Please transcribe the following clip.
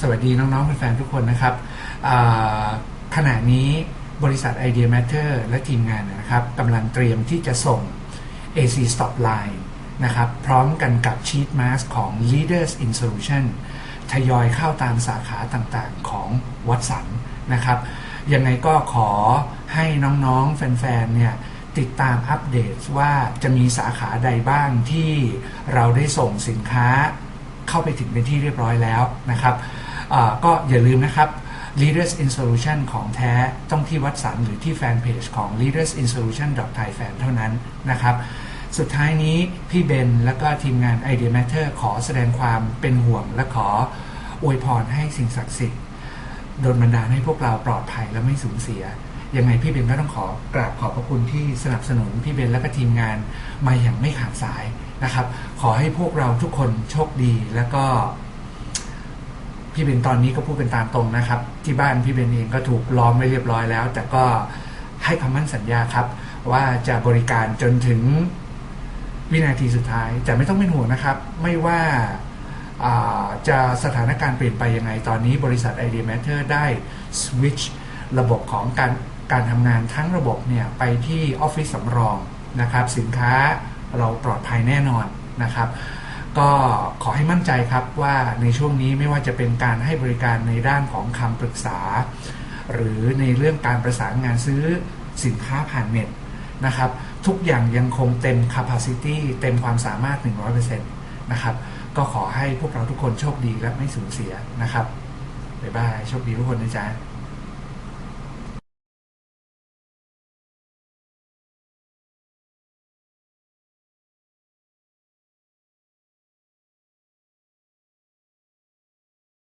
สวัสดีน้องๆแฟนๆทุกคนนะครับขณะนี้บริษัท Idea Matter และทีมงานนะครับกำลังเตรียมที่จะส่ง AC Stop Line นะครับพร้อมกันกับ Sheet Mask ของ Leaders in Solution ทยอยเข้าตามสาขาต่างๆของวัดสันนะครับยังไงก็ขอให้น้องๆ แฟนๆเนี่ยติดตามอัปเดตว่าจะมีสาขาใดบ้างที่เราได้ส่งสินค้าเข้าไปถึงเป็นที่เรียบร้อยแล้วนะครับ ก็อย่าลืมนะครับ Leaders in Solution ของแท้ต้องที่วัดสันหรือที่แฟนเพจของ Leaders in Solution Thai Fan เท่านั้นนะครับ สุดท้ายนี้พี่เบนและก็ทีมงาน Idea Matter ขอแสดงความเป็นห่วงและขออวยพรให้สิ่งศักดิ์สิทธิ์โดนบันดาลให้พวกเราปลอดภัยและไม่สูญเสีย ยังไงพี่เบนก็ต้องขอกราบขอบพระคุณที่สนับสนุนพี่เบนและก็ทีมงานมาอย่างไม่ขาดสายนะครับ ขอให้พวกเราทุกคนโชคดีแล้วก็ พี่เบนตอนนี้ก็พูดเป็นตามตรงนะครับ ที่บ้านพี่เบนเองก็ถูกล้อมไว้เรียบร้อยแล้ว แต่ก็ให้คำมั่นสัญญาครับ ว่าจะบริการจนถึงวินาทีสุดท้าย แต่ไม่ต้องเป็นห่วงนะครับ ไม่ว่าาจะสถานการณ์เปลี่ยนไปยังไง ตอนนี้บริษัท Idea Matter ได้สวิตช์ระบบของการการทำงานทั้งระบบเนี่ยไปที่ออฟฟิศสำรองนะครับ สินค้าเราปลอดภัยแน่นอนนะครับ ก็ขอให้มั่นใจครับว่าในช่วงนี้ไม่ว่าจะเป็นการให้บริการในด้านของคำปรึกษา หรือในเรื่องการประสานงานซื้อสินค้าผ่านเน็ตนะครับ ทุกอย่างยังคงเต็ม capacity เต็มความสามารถ 100%นะครับ ก็ขอให้พวกเราทุกคนโชคดีและไม่สูญเสียนะครับบ๊ายบายโชคดีทุกคนนะจ๊ะ